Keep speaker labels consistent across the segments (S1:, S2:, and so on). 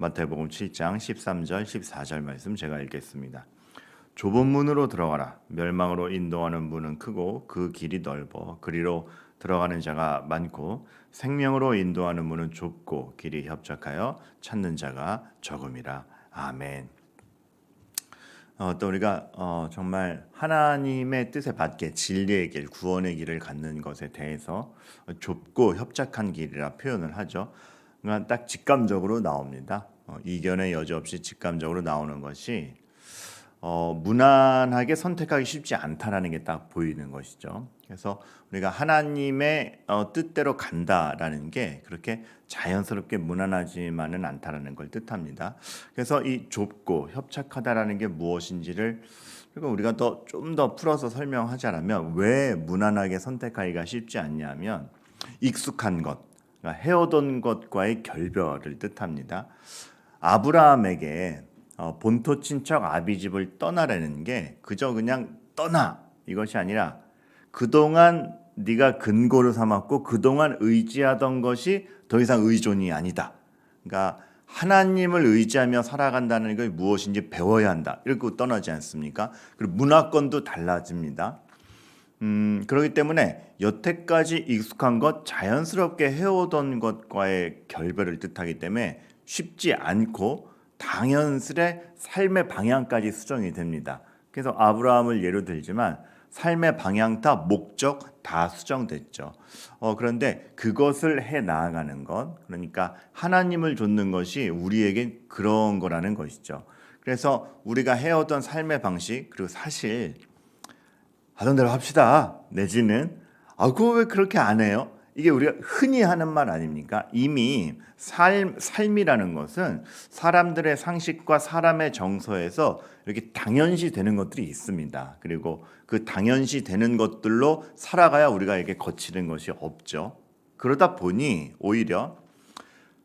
S1: 마태복음 7장 13절 14절 말씀 제가 읽겠습니다. 좁은 문으로 들어가라. 멸망으로 인도하는 문은 크고 그 길이 넓어 그리로 들어가는 자가 많고 생명으로 인도하는 문은 좁고 길이 협착하여 찾는 자가 적음이라. 아멘. 어, 또 우리가 어, 정말 하나님의 뜻에 맞게 진리의 길, 구원의 길을 갖는 것에 대해서 좁고 협착한 길이라 표현을 하죠. 그러니까 딱 직감적으로 나옵니다. 어, 이견의 여지 없이 직감적으로 나오는 것이 어, 무난하게 선택하기 쉽지 않다라는 게 딱 보이는 것이죠. 그래서 우리가 하나님의 어, 뜻대로 간다라는 게 그렇게 자연스럽게 무난하지만은 않다라는 걸 뜻합니다. 그래서 이 좁고 협착하다라는 게 무엇인지를 그리고 우리가 더 좀 더 풀어서 설명하자면 왜 무난하게 선택하기가 쉽지 않냐면 익숙한 것, 그러니까 해오던 것과의 결별을 뜻합니다. 아브라함에게 어, 본토 친척 아비집을 떠나라는 게 그저 그냥 떠나 이것이 아니라 그동안 네가 근거를 삼았고 그동안 의지하던 것이 더 이상 의존이 아니다. 그러니까 하나님을 의지하며 살아간다는 게 무엇인지 배워야 한다. 이렇게 떠나지 않습니까? 그리고 문화권도 달라집니다. 음, 그렇기 때문에 여태까지 익숙한 것, 자연스럽게 해오던 것과의 결별을 뜻하기 때문에 쉽지 않고 당연스레 삶의 방향까지 수정이 됩니다. 그래서 아브라함을 예로 들지만 삶의 방향 다 목적 다 수정됐죠. 어, 그런데 그것을 해 나아가는 것, 그러니까 하나님을 좇는 것이 우리에게 그런 거라는 것이죠. 그래서 우리가 해오던 삶의 방식, 그리고 사실 하던 대로 합시다. 내지는 아, 그거 왜 그렇게 안 해요? 이게 우리가 흔히 하는 말 아닙니까? 이미 삶, 삶이라는 것은 사람들의 상식과 사람의 정서에서 이렇게 당연시 되는 것들이 있습니다. 그리고 그 당연시 되는 것들로 살아가야 우리가 이게 거치는 것이 없죠. 그러다 보니 오히려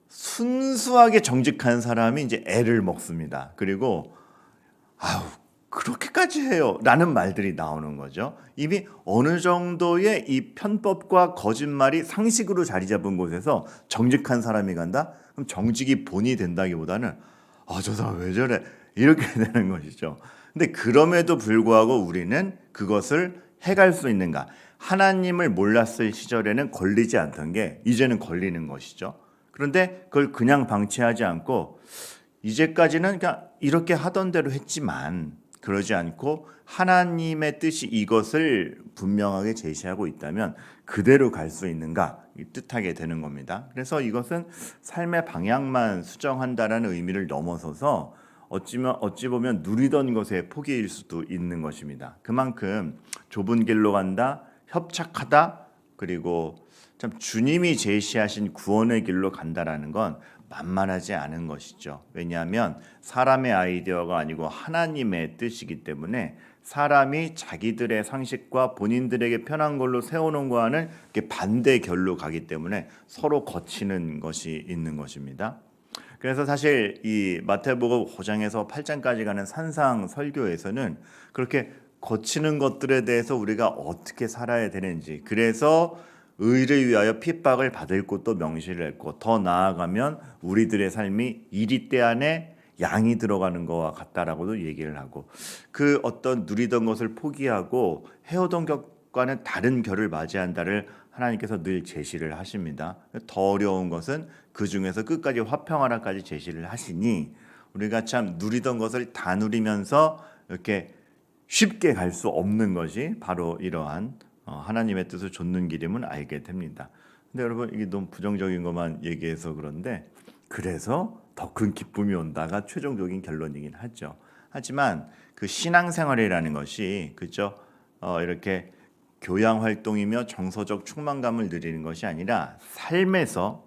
S1: 순수하게 정직한 사람이 이제 애를 먹습니다. 그리고 아우 그렇게까지 해요. 라는 말들이 나오는 거죠. 이미 어느 정도의 이 편법과 거짓말이 상식으로 자리 잡은 곳에서 정직한 사람이 간다? 그럼 정직이 본이 된다기보다는 아, 저 사람 왜 저래? 이렇게 되는 것이죠. 근데 그럼에도 불구하고 우리는 그것을 해갈 수 있는가? 하나님을 몰랐을 시절에는 걸리지 않던 게 이제는 걸리는 것이죠. 그런데 그걸 그냥 방치하지 않고 이제까지는 그냥 이렇게 하던 대로 했지만 그러지 않고 하나님의 뜻이 이것을 분명하게 제시하고 있다면 그대로 갈 수 있는가 뜻하게 되는 겁니다. 그래서 이것은 삶의 방향만 수정한다라는 의미를 넘어서서 어찌면 어찌 보면 누리던 것의 포기일 수도 있는 것입니다. 그만큼 좁은 길로 간다, 협착하다, 그리고 참 주님이 제시하신 구원의 길로 간다라는 건 만만하지 않은 것이죠. 왜냐하면 사람의 아이디어가 아니고 하나님의 뜻이기 때문에 사람이 자기들의 상식과 본인들에게 편한 걸로 세우는 거와는 반대 결로 가기 때문에 서로 거치는 것이 있는 것입니다. 그래서 사실 이 마태복음 5장에서 8장까지 가는 산상 설교에서는 그렇게 거치는 것들에 대해서 우리가 어떻게 살아야 되는지 그래서 의를 위하여 핍박을 받을 것도 명시를 했고 더 나아가면 우리들의 삶이 이리 때 안에 양이 들어가는 것과 같다라고도 얘기를 하고 그 어떤 누리던 것을 포기하고 해오던 것과는 다른 결을 맞이한다를 하나님께서 늘 제시를 하십니다. 더 어려운 것은 그 중에서 끝까지 화평하라까지 제시를 하시니 우리가 참 누리던 것을 다 누리면서 이렇게 쉽게 갈 수 없는 것이 바로 이러한 어, 하나님의 뜻을 좇는 길임을 알게 됩니다. 근데 여러분 이게 너무 부정적인 것만 얘기해서 그런데 그래서 더 큰 기쁨이 온다가 최종적인 결론이긴 하죠. 하지만 그 신앙생활이라는 것이 그죠 어, 이렇게 교양 활동이며 정서적 충만감을 누리는 것이 아니라 삶에서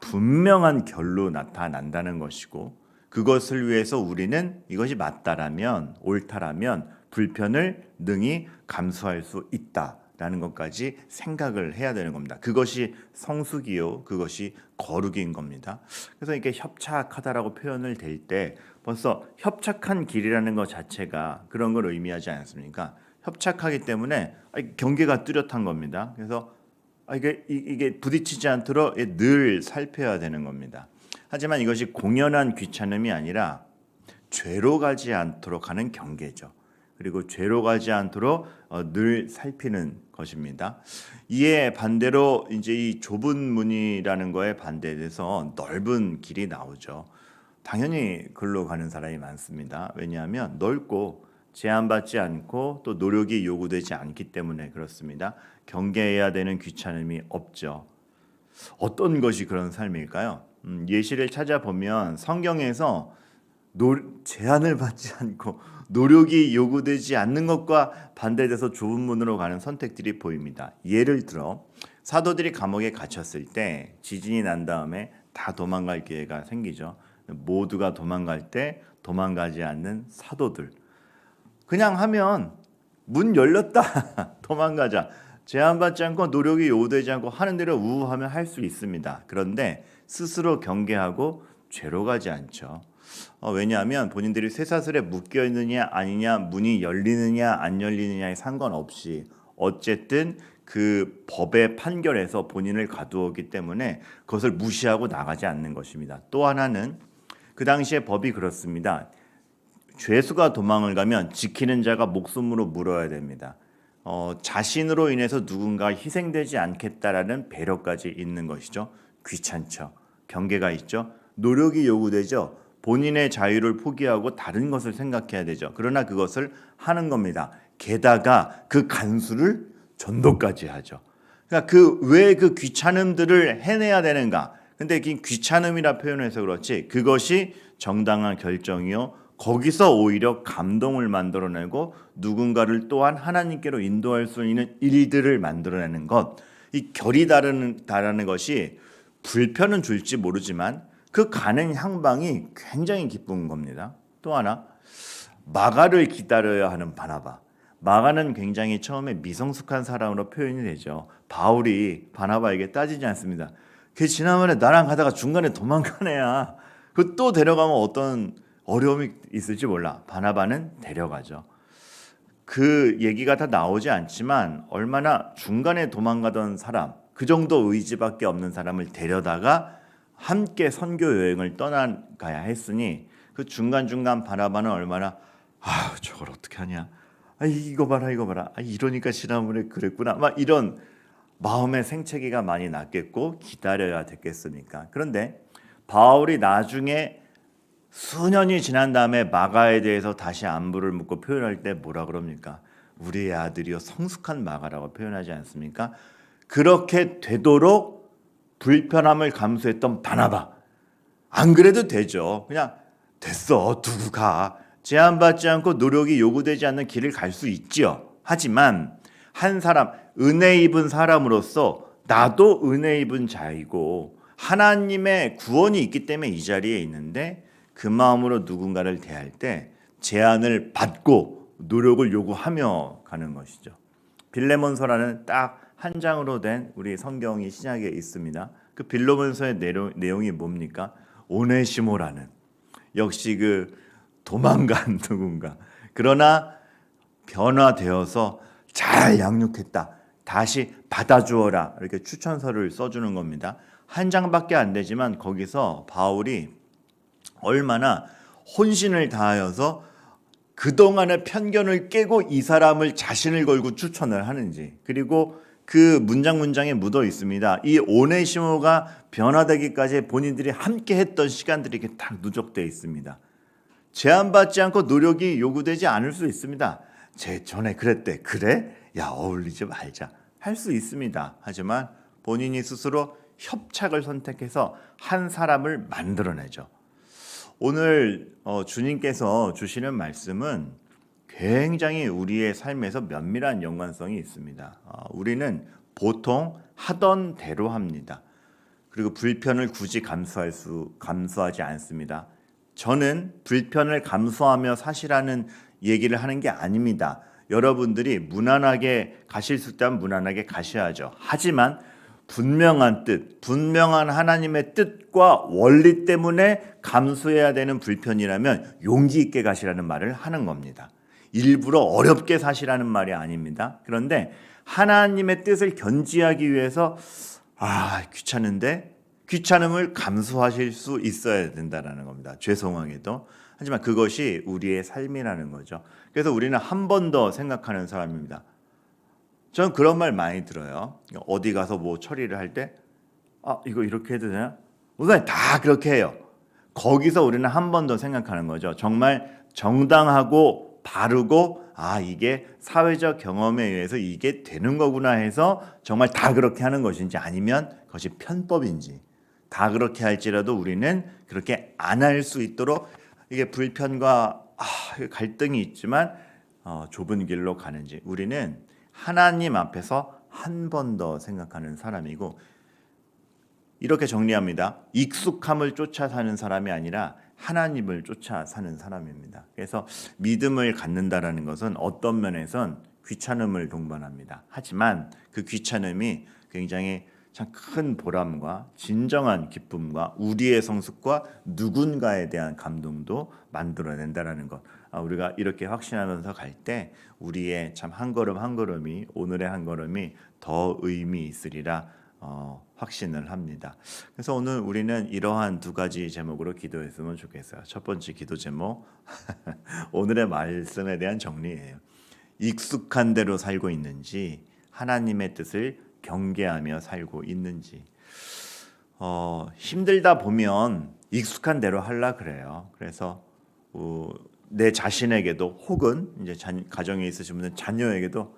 S1: 분명한 결로 나타난다는 것이고 그것을 위해서 우리는 이것이 맞다라면 옳다라면 불편을 능히 감수할 수 있다 라는 것까지 생각을 해야 되는 겁니다. 그것이 성숙이요, 그것이 거룩인 겁니다. 그래서 이렇게 협착하다라고 표현을 될 때 벌써 협착한 길이라는 것 자체가 그런 걸 의미하지 않습니까? 협착하기 때문에 경계가 뚜렷한 겁니다. 그래서 이게 이게 부딪히지 않도록 늘 살펴야 되는 겁니다. 하지만 이것이 공연한 귀찮음이 아니라 죄로 가지 않도록 하는 경계죠. 그리고 죄로 가지 않도록 어, 늘 살피는 것입니다. 이에 반대로 이제 이 좁은 문이라는 거에 반대돼서 넓은 길이 나오죠. 당연히 글로 가는 사람이 많습니다. 왜냐하면 넓고 제한받지 않고 또 노력이 요구되지 않기 때문에 그렇습니다. 경계해야 되는 귀찮음이 없죠. 어떤 것이 그런 삶일까요? 음, 예시를 찾아보면 성경에서 노, 제한을 받지 않고 노력이 요구되지 않는 것과 반대돼서 좁은 문으로 가는 선택들이 보입니다. 예를 들어 사도들이 감옥에 갇혔을 때 지진이 난 다음에 다 도망갈 기회가 생기죠. 모두가 도망갈 때 도망가지 않는 사도들 그냥 하면 문 열렸다 도망가자 제한받지 않고 노력이 요구되지 않고 하는 대로 우우하면 할 수 있습니다. 그런데 스스로 경계하고 죄로 가지 않죠. 어, 왜냐하면 본인들이 쇠사슬에 묶여 있느냐 아니냐 문이 열리느냐 안 열리느냐에 상관없이 어쨌든 그 법의 판결에서 본인을 가두었기 때문에 그것을 무시하고 나가지 않는 것입니다. 또 하나는 그 당시에 법이 그렇습니다. 죄수가 도망을 가면 지키는 자가 목숨으로 물어야 됩니다. 어, 자신으로 인해서 누군가 희생되지 않겠다라는 배려까지 있는 것이죠. 귀찮죠. 경계가 있죠. 노력이 요구되죠. 본인의 자유를 포기하고 다른 것을 생각해야 되죠. 그러나 그것을 하는 겁니다. 게다가 그 간수를 전도까지 하죠. 그러니까 그 왜 그 귀찮음들을 해내야 되는가? 근데 이 귀찮음이라 표현해서 그렇지 그것이 정당한 결정이요. 거기서 오히려 감동을 만들어내고 누군가를 또한 하나님께로 인도할 수 있는 일들을 만들어내는 것. 이 결이 다른 다라는 것이 불편은 줄지 모르지만 그 가는 향방이 굉장히 기쁜 겁니다. 또 하나 마가를 기다려야 하는 바나바. 마가는 굉장히 처음에 미성숙한 사람으로 표현이 되죠. 바울이 바나바에게 따지지 않습니다. 걔 지난번에 나랑 가다가 중간에 도망간 애야. 그 또 데려가면 어떤 어려움이 있을지 몰라. 바나바는 데려가죠. 그 얘기가 다 나오지 않지만 얼마나 중간에 도망가던 사람, 그 정도 의지밖에 없는 사람을 데려다가 함께 선교 여행을 떠나가야 했으니 그 중간중간 바나바는 얼마나 아 저걸 어떻게 하냐? 아 이거 봐라 이거 봐라. 아 이러니까 지난번에 그랬구나. 막 이런 마음의 생채기가 많이 났겠고 기다려야 됐겠습니까? 그런데 바울이 나중에 수년이 지난 다음에 마가에 대해서 다시 안부를 묻고 표현할 때 뭐라 그럽니까 우리의 아들이요 성숙한 마가라고 표현하지 않습니까? 그렇게 되도록 불편함을 감수했던 바나바. 안 그래도 되죠. 그냥 됐어. 두고 가. 제한받지 않고 노력이 요구되지 않는 길을 갈 수 있지요. 하지만 한 사람 은혜 입은 사람으로서 나도 은혜 입은 자이고 하나님의 구원이 있기 때문에 이 자리에 있는데 그 마음으로 누군가를 대할 때 제한을 받고 노력을 요구하며 가는 것이죠. 빌레몬서라는 딱 한 장으로 된 우리 성경이 신약에 있습니다. 그 빌레몬서의 내용, 내용이 뭡니까? 오네시모라는 역시 그 도망간 누군가 그러나 변화되어서 잘 양육했다. 다시 받아주어라. 이렇게 추천서를 써주는 겁니다. 한 장밖에 안 되지만 거기서 바울이 얼마나 혼신을 다하여서 그동안의 편견을 깨고 이 사람을 자신을 걸고 추천을 하는지 그리고 그 문장 문장에 묻어 있습니다. 이 오네시모가 변화되기까지 본인들이 함께 했던 시간들이 이렇게 딱 누적되어 있습니다. 제한받지 않고 노력이 요구되지 않을 수 있습니다. 제 전에 그랬대. 그래? 야, 어울리지 말자. 할 수 있습니다. 하지만 본인이 스스로 협착을 선택해서 한 사람을 만들어내죠. 오늘 어, 주님께서 주시는 말씀은 굉장히 우리의 삶에서 면밀한 연관성이 있습니다. 어, 우리는 보통 하던 대로 합니다. 그리고 불편을 굳이 감수할 수 감수하지 않습니다. 저는 불편을 감수하며 사시라는 얘기를 하는 게 아닙니다. 여러분들이 무난하게 가실 수 있다면 무난하게 가셔야죠. 하지만 분명한 뜻, 분명한 하나님의 뜻과 원리 때문에 감수해야 되는 불편이라면 용기 있게 가시라는 말을 하는 겁니다. 일부러 어렵게 사시라는 말이 아닙니다. 그런데 하나님의 뜻을 견지하기 위해서 아 귀찮은데 귀찮음을 감수하실 수 있어야 된다라는 겁니다. 죄송하게도 하지만 그것이 우리의 삶이라는 거죠. 그래서 우리는 한 번 더 생각하는 사람입니다. 저는 그런 말 많이 들어요. 어디 가서 뭐 처리를 할 때, 아 이거 이렇게 해도 되나? 우선 다 그렇게 해요. 거기서 우리는 한 번 더 생각하는 거죠. 정말 정당하고 바르고 아 이게 사회적 경험에 의해서 이게 되는 거구나 해서 정말 다 그렇게 하는 것인지 아니면 그것이 편법인지 다 그렇게 할지라도 우리는 그렇게 안 할 수 있도록 이게 불편과 아, 갈등이 있지만 어, 좁은 길로 가는지 우리는 하나님 앞에서 한 번 더 생각하는 사람이고 이렇게 정리합니다. 익숙함을 쫓아 사는 사람이 아니라 하나님을 쫓아 사는 사람입니다. 그래서 믿음을 갖는다라는 것은 어떤 면에선 귀찮음을 동반합니다. 하지만 그 귀찮음이 굉장히 참 큰 보람과 진정한 기쁨과 우리의 성숙과 누군가에 대한 감동도 만들어낸다라는 것. 아, 우리가 이렇게 확신하면서 갈 때 우리의 참 한 걸음 한 걸음이 오늘의 한 걸음이 더 의미 있으리라 어, 확신을 합니다. 그래서 오늘 우리는 이러한 두 가지 제목으로 기도했으면 좋겠어요. 첫 번째 기도 제목 오늘의 말씀에 대한 정리예요. 익숙한 대로 살고 있는지 하나님의 뜻을 경계하며 살고 있는지 어, 힘들다 보면 익숙한 대로 하려 그래요. 그래서 어, 내 자신에게도 혹은 이제 자, 가정에 있으신 분들 자녀에게도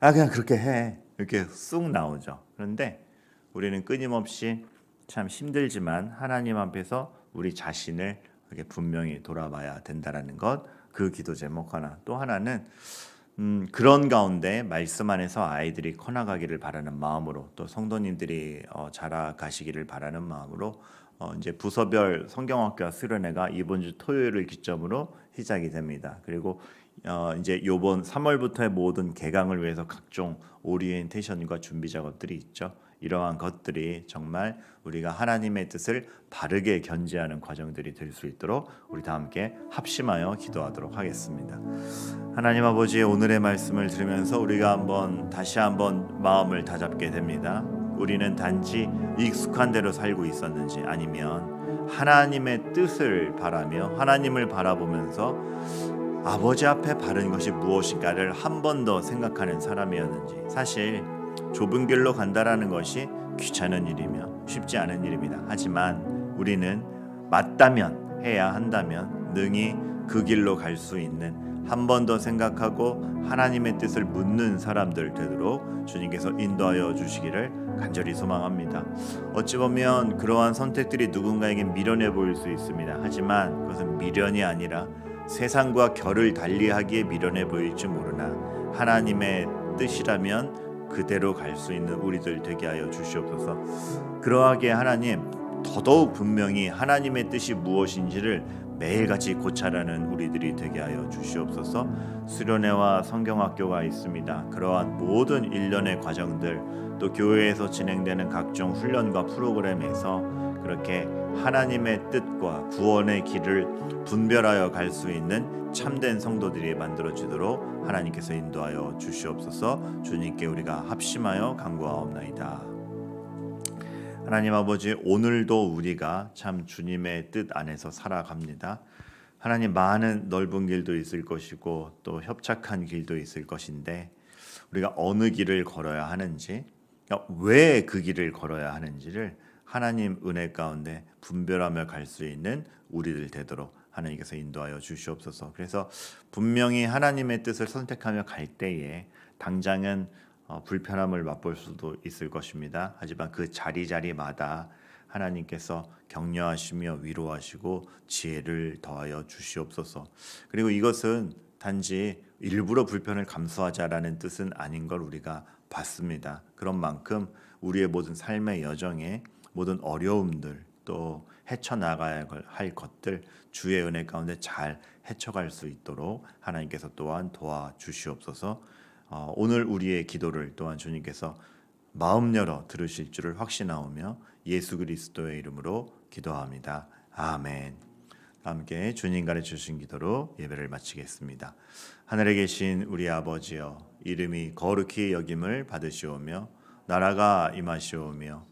S1: 아 그냥 그렇게 해 이렇게 쑥 나오죠. 그런데 우리는 끊임없이 참 힘들지만 하나님 앞에서 우리 자신을 이렇게 분명히 돌아봐야 된다라는 것. 그 기도 제목 하나. 또 하나는 음, 그런 가운데 말씀 안에서 아이들이 커나가기를 바라는 마음으로 또 성도님들이 어, 자라가시기를 바라는 마음으로 어, 이제 부서별 성경학교와 수련회가 이번 주 토요일을 기점으로 시작이 됩니다. 그리고 어, 이제 요번 3월부터의 모든 개강을 위해서 각종 오리엔테이션과 준비 작업들이 있죠. 이러한 것들이 정말 우리가 하나님의 뜻을 바르게 견지하는 과정들이 될 수 있도록 우리 다 함께 합심하여 기도하도록 하겠습니다. 하나님 아버지의 오늘의 말씀을 들으면서 우리가 한번 다시 한번 마음을 다잡게 됩니다. 우리는 단지 익숙한 대로 살고 있었는지 아니면 하나님의 뜻을 바라며 하나님을 바라보면서 아버지 앞에 바른 것이 무엇인가를 한 번 더 생각하는 사람이었는지 사실 좁은 길로 간다라는 것이 귀찮은 일이며 쉽지 않은 일입니다. 하지만 우리는 맞다면 해야 한다면 능히 그 길로 갈 수 있는 한 번 더 생각하고 하나님의 뜻을 묻는 사람들 되도록 주님께서 인도하여 주시기를 간절히 소망합니다. 어찌 보면 그러한 선택들이 누군가에게 미련해 보일 수 있습니다. 하지만 그것은 미련이 아니라 세상과 결을 달리하기에 미련해 보일지 모르나 하나님의 뜻이라면 그대로 갈 수 있는 우리들 되게 하여 주시옵소서. 그러하게 하나님 더더욱 분명히 하나님의 뜻이 무엇인지를 매일같이 고찰하는 우리들이 되게 하여 주시옵소서. 수련회와 성경학교가 있습니다. 그러한 모든 일련의 과정들 또 교회에서 진행되는 각종 훈련과 프로그램에서 그렇게 하나님의 뜻과 구원의 길을 분별하여 갈 수 있는 참된 성도들이 만들어지도록 하나님께서 인도하여 주시옵소서. 주님께 우리가 합심하여 간구하옵나이다. 하나님 아버지 오늘도 우리가 참 주님의 뜻 안에서 살아갑니다. 하나님 많은 넓은 길도 있을 것이고 또 협착한 길도 있을 것인데 우리가 어느 길을 걸어야 하는지 왜 그 길을 걸어야 하는지를 하나님 은혜 가운데 분별하며 갈 수 있는 우리들 되도록 하나님께서 인도하여 주시옵소서. 그래서 분명히 하나님의 뜻을 선택하며 갈 때에 당장은 어, 불편함을 맛볼 수도 있을 것입니다. 하지만 그 자리 자리마다 하나님께서 격려하시며 위로하시고 지혜를 더하여 주시옵소서. 그리고 이것은 단지 일부러 불편을 감수하자라는 뜻은 아닌 걸 우리가 봤습니다. 그런 만큼 우리의 모든 삶의 여정에 모든 어려움들 또 헤쳐나가야 할 것들 주의 은혜 가운데 잘 헤쳐갈 수 있도록 하나님께서 또한 도와주시옵소서. 어, 오늘 우리의 기도를 또한 주님께서 마음 열어 들으실 줄을 확신하오며 예수 그리스도의 이름으로 기도합니다. 아멘. 함께 주님 가르쳐 주신 기도로 예배를 마치겠습니다. 하늘에 계신 우리 아버지여 이름이 거룩히 여김을 받으시오며 나라가 임하시오며